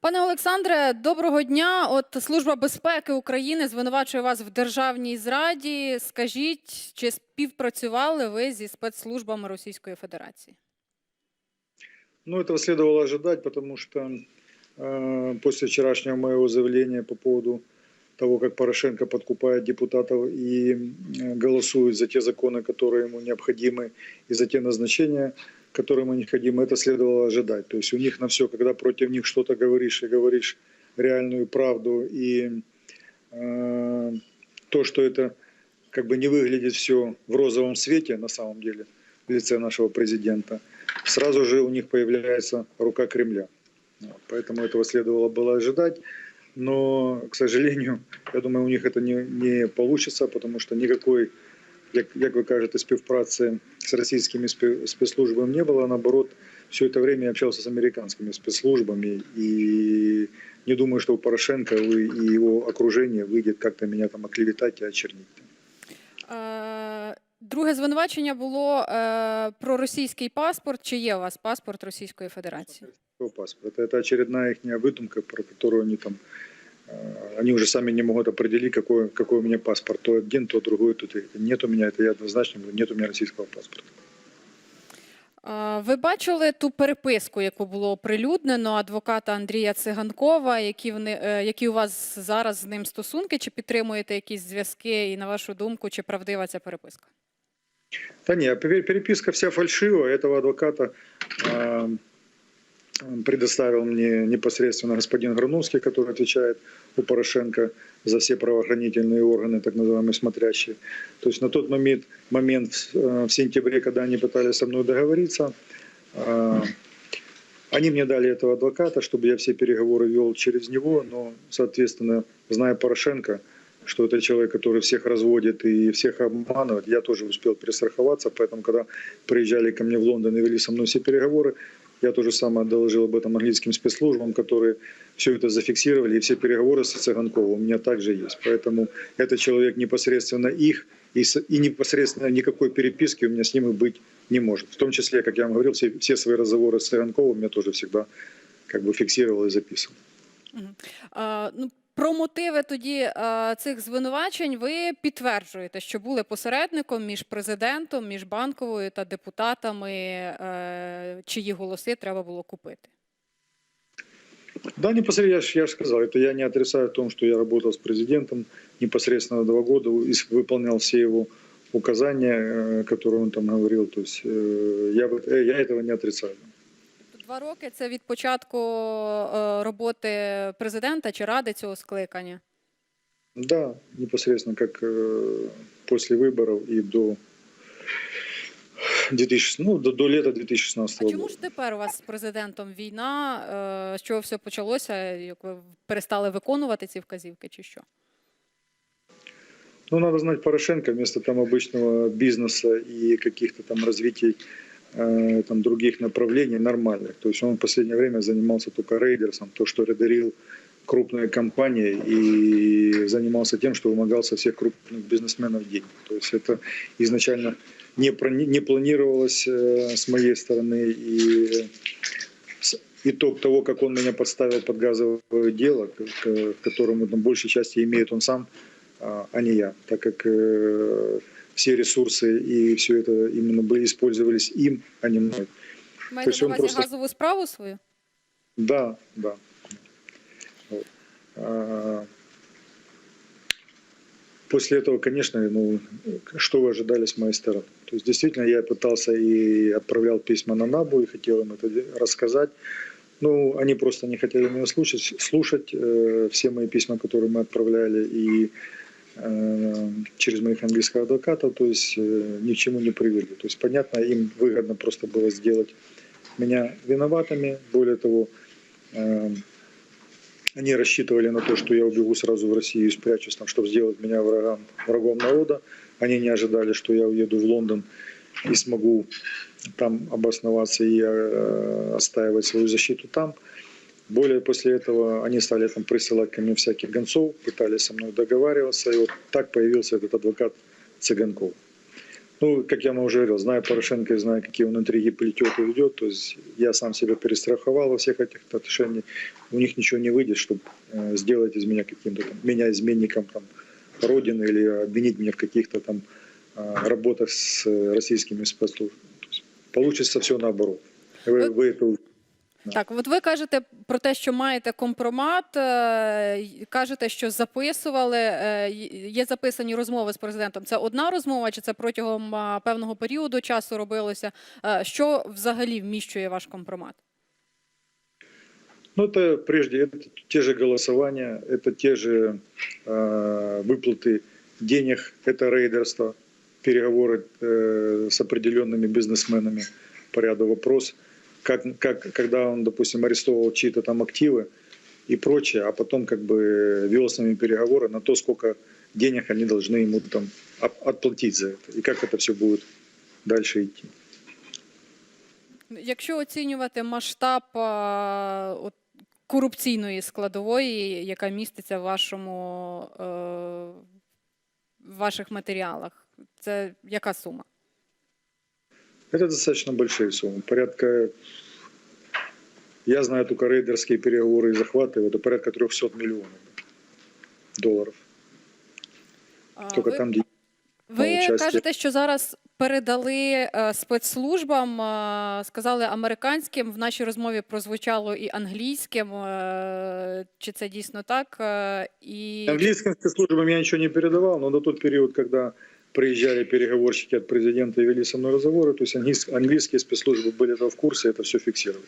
Пане Олександре, доброго дня. От Служба безпеки України звинувачує вас в державній зраді. Скажіть, чи співпрацювали ви зі спецслужбами Російської Федерації? Ну, этого следовало ожидать, потому что э, после вчерашнего моего заявления по поводу того, как Порошенко подкупает депутатов и э, голосует за те законы, которые ему необходимы, и за те назначения, которые ему необходимы, это следовало ожидать. То есть у них на все, когда против них что-то говоришь и говоришь реальную правду, и э, то, что это как бы не выглядит все в розовом свете на самом деле в лице нашего президента, сразу же у них появляется рука Кремля. Поэтому этого следовало было ожидать. Но, к сожалению, я думаю, у них это не, не получится, потому что никакой, як, як ви кажете, співпраці з російськими спе- спецслужбами не было. Наоборот, все это время я общался с американскими спецслужбами и не думаю, что у Порошенко и и его окружения выйдет как-то меня там оклеветать и очернить. Е, Друге звинувачення було е, про російський паспорт. Чи є у вас паспорт Російської Федерації? Его паспорт. Это, это очередная их выдумка, про которую они там, э, они уже сами не могут определить, какой, какой у меня паспорт. То один, то другой, то третий. Нет у меня, это я однозначно говорю, нет у меня российского паспорта. Е, Ви бачили ту переписку, яку було оприлюднено адвоката Андрія Циганкова, які вони, е, які у вас зараз з ним стосунки? Чи підтримуєте якісь зв'язки? І на вашу думку, чи правдива ця переписка? Да нет, пере- переписка вся фальшивая. Этого адвоката э, предоставил мне непосредственно господин Грановский, который отвечает у Порошенко за все правоохранительные органы, так называемые смотрящие. То есть на тот момент, момент э, в сентябре, когда они пытались со мной договориться, э, они мне дали этого адвоката, чтобы я все переговоры вел через него, но, соответственно, зная Порошенко, что это человек, который всех разводит и всех обманывает, я тоже успел перестраховаться, поэтому, когда приезжали ко мне в Лондон и вели со мной все переговоры, я тоже самое доложил об этом английским спецслужбам, которые все это зафиксировали, и все переговоры с Цыганковым у меня также есть. Поэтому этот человек непосредственно их, и, и непосредственно никакой переписки у меня с ним и быть не может. В том числе, как я вам говорил, все, все свои разговоры с Цыганковым я тоже всегда как бы фиксировал и записывал. Мгм. А, ну, про мотиви тоді а, цих звинувачень ви підтверджуєте, що були посередником між президентом, між банковою та депутатами, е, чиї голоси треба було купити. Да, непосредственно, я же я ж сказал, это я не отрицаю в том, что я работал с президентом непосредственно два года, и с- выполнял все его указания, э, которые он там говорил. То есть э, я, вот- э, я этого не отрицаю. Тобто Два роки це від початку е, роботи президента чи ради цього скликання. Да, непосредственно как э, после выборов и до 2000, ну, до, до лета 2016 А года. чому ж тепер у вас з президентом війна? е, З чого все почалося? Як ви перестали виконувати ці вказівки, чи що? Ну, надо знать Порошенко вместо там обычного бизнеса и каких-то там развитий э, там других направлений нормальных. То есть он в последнее время занимался только рейдерсом, то, что рейдерил крупные компании и занимался тем, что вымогал со всех крупных бизнесменов деньги. То есть это изначально не, не планировалось э, с моей стороны. И итог того, как он меня подставил под газовое дело, к которому там, большей части имеет он сам, а а не я, так как э, все ресурсы и все это именно были использовались им, а не мной. Маєте есть на он просто- газову справу свою? Да, да. Вот. А, После этого, конечно, ну, что вы ожидали с моей стороны? То есть, действительно, я пытался и отправлял письма на НАБУ и хотел им это рассказать. Ну, они просто не хотели меня слушать, слушать э, все мои письма, которые мы отправляли, и через моих английских адвокатов, то есть э, ни к чему не привели. То есть, понятно, им выгодно просто было сделать меня виноватыми. Более того, э, они рассчитывали на то, что я убегу сразу в Россию и спрячусь там, чтобы сделать меня врагом, врагом народа. Они не ожидали, что я уеду в Лондон и смогу там обосноваться и э, отстаивать свою защиту там. Более после этого они стали там присылать ко мне всяких гонцов, пытались со мной договариваться, и вот так появился этот адвокат Цыганков. Ну, как я вам уже говорил, зная Порошенко и зная, какие он интриги плетет и ведет, то есть я сам себя перестраховал во всех этих отношениях. У них ничего не выйдет, чтобы э, сделать из меня каким-то там, меня изменником там, Родины или обвинить меня в каких-то там э, работах с э, российскими спецслужбами. Получится все наоборот. Вы, вы это уже Так, от ви кажете про те, що маєте компромат, е, й- кажете, що записували, е, й- є записані розмови з президентом. Це одна розмова, чи це протягом а, певного періоду часу робилося? Е, Що взагалі вміщує ваш компромат? Ну, это прежде это те же голосования, это те же э, выплаты денег, это рейдерство, переговоры э, с определенными бизнесменами по ряду вопрос, как, как, когда он, допустим, арестовывал чьи-то там активы и прочее, а потом как бы вел с ними переговоры на то, сколько денег они должны ему там от- отплатить за это, и как это все будет дальше идти. Якщо оцінювати масштаб а, от, корупційної складової, яка міститься в вашому е, в ваших матеріалах, це яка сума? Это достаточно большие суммы. Порядка, я знаю только рейдерские переговоры и захваты, это порядка 300 миллионов долларов. А, Только ви- там, где Ви участі. кажете, що зараз передали е, спецслужбам, е, сказали американським. В нашій розмові прозвучало і англійським. Е, Чи це дійсно так? Е, І английским спецслужбам я ничего не передавал, но на тот период, когда приезжали переговорщики от президента и вели со мной разговоры, то есть английс- английские спецслужбы были этого в курсе, это все фиксировали.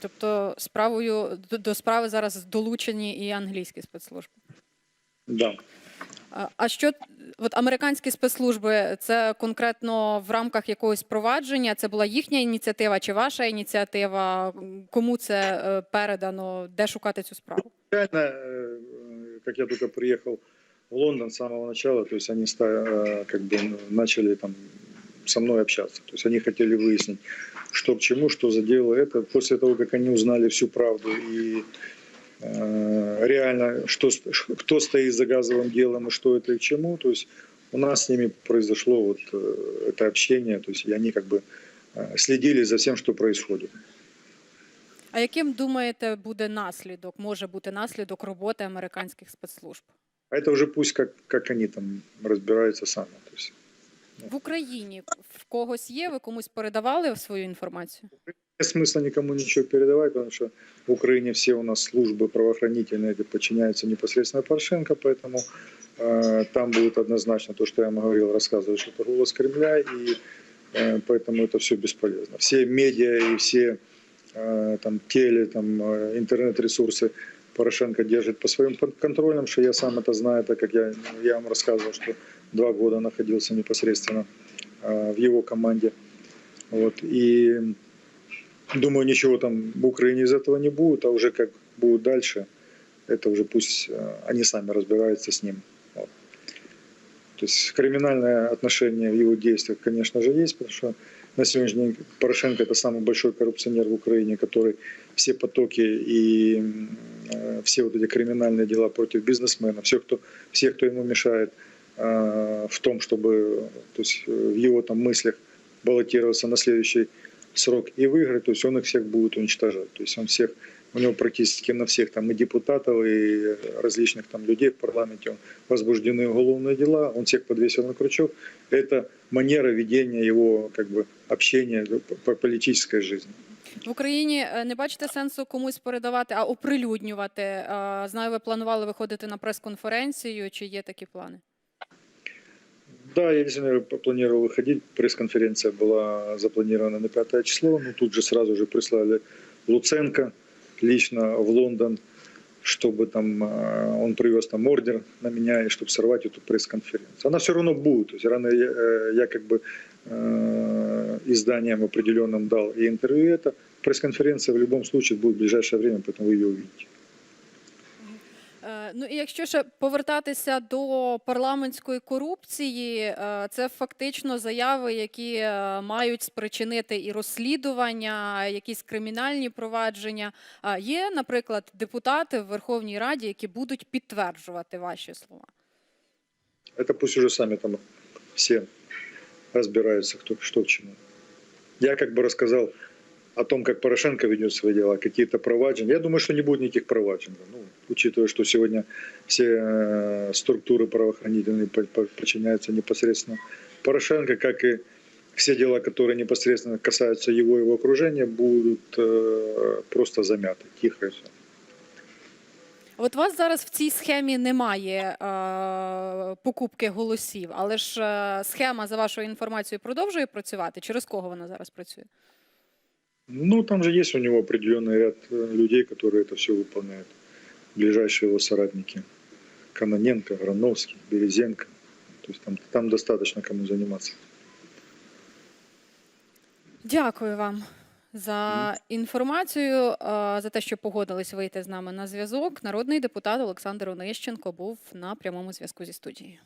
тобто справою до- до справи зараз долучені і англійські спецслужби. Да. А- А що от американські спецслужби це конкретно в рамках якогось провадження? Це була їхня ініціатива чи ваша ініціатива? Кому це е, передано? Де шукати цю справу? Реально, э, как я только приехал в Лондон с самого начала, то есть они ста- э, как бы начали там со мной общаться. То есть они хотели выяснить, что к чему, что за дело это. После того, как они узнали всю правду и э, реально, что, с- ш- кто стоит за газовым делом и что это и к чему, то есть у нас с ними произошло вот э, это общение, то есть и они как бы э, следили за всем, что происходит. А яким думаєте буде наслідок? Може бути наслідок роботи американських спецслужб А это уже пусть как, как они там разбираются сами. То есть в Україні? В когось є? Ви комусь передавали свою інформацію? Нет смысла никому ничего передавать, потому что в Украине все у нас службы правоохранительные эти подчиняются непосредственно Порошенко, поэтому э, там будет однозначно то, что я вам говорил, рассказывать, что это голос Кремля, и э, поэтому это все бесполезно. Все медиа и все э, там теле, там э, интернет-ресурсы Порошенко держит по своим кон- контролям, что я сам это знаю, так как я, я вам рассказывал, что два года находился непосредственно э, в его команде. Вот, и Думаю, ничего там в Украине из этого не будет, а уже как будет дальше, это уже пусть э, они сами разбираются с ним. Вот. То есть криминальное отношение в его действиях, конечно же, есть, потому что на сегодняшний день Порошенко это самый большой коррупционер в Украине, который все потоки и все вот эти криминальные дела против бизнесмена, всех, кто, всех, кто ему мешает э, в том, чтобы то есть, э, в его там мыслях баллотироваться на следующий срок и выиграть, то есть он их всех будет уничтожать. То есть он всех, у него практически на всех там и депутатов, и различных там людей в парламенте он возбуждены уголовные дела, он всех подвесил на крючок. Это манера ведения его как бы общения по политической жизни. В Україні е, не бачите сенсу комусь передавати, а оприлюднювати. Е, Знаю, ви планували виходити на прес-конференцію. Чи є такі плани? Да, я действительно планировал выходить. Пресс-конференция была запланирована на 5 число. Но тут же сразу же прислали Луценко лично в Лондон, чтобы там э, он привез там ордер на меня, и чтобы сорвать эту пресс-конференцию. Она все равно будет. То есть рано я, э, я как бы э, изданиям определенным дал и интервью это. Пресс-конференция в любом случае будет в ближайшее время, поэтому вы ее увидите. Ну і якщо ще повертатися до парламентської корупції, е, це фактично заяви, які е, мають спричинити і розслідування, якісь кримінальні провадження. Є, наприклад, депутати в Верховній Раді, які будуть підтверджувати ваші слова. Это пусть уже сами там все разбираются, кто что к чему. Я как бы рассказал о том, как Порошенко ведет свои дела, какие-то проваджения. Я думаю, что не будет никаких проваджений. Ну, учитывая, что сегодня все э, структуры правоохранительные по- по- подчиняются непосредственно Порошенко, как и все дела, которые непосредственно касаются его и его окружения, будут э, просто замяты, тихо и все. От у вас зараз в цій схемі немає е, покупки голосів, але ж е, схема, за вашою інформацією, продовжує працювати. Через кого вона зараз працює? Ну, там же есть у него определенный ряд э, людей, которые это все выполняют. Ближайшие его соратники. Каноненко, Грановский, Березенко. То есть там, там достаточно кому заниматься. Дякую вам за інформацію, е, за те, що погодились вийти з нами на зв'язок. Народний депутат Олександр Онищенко був на прямому зв'язку зі студією.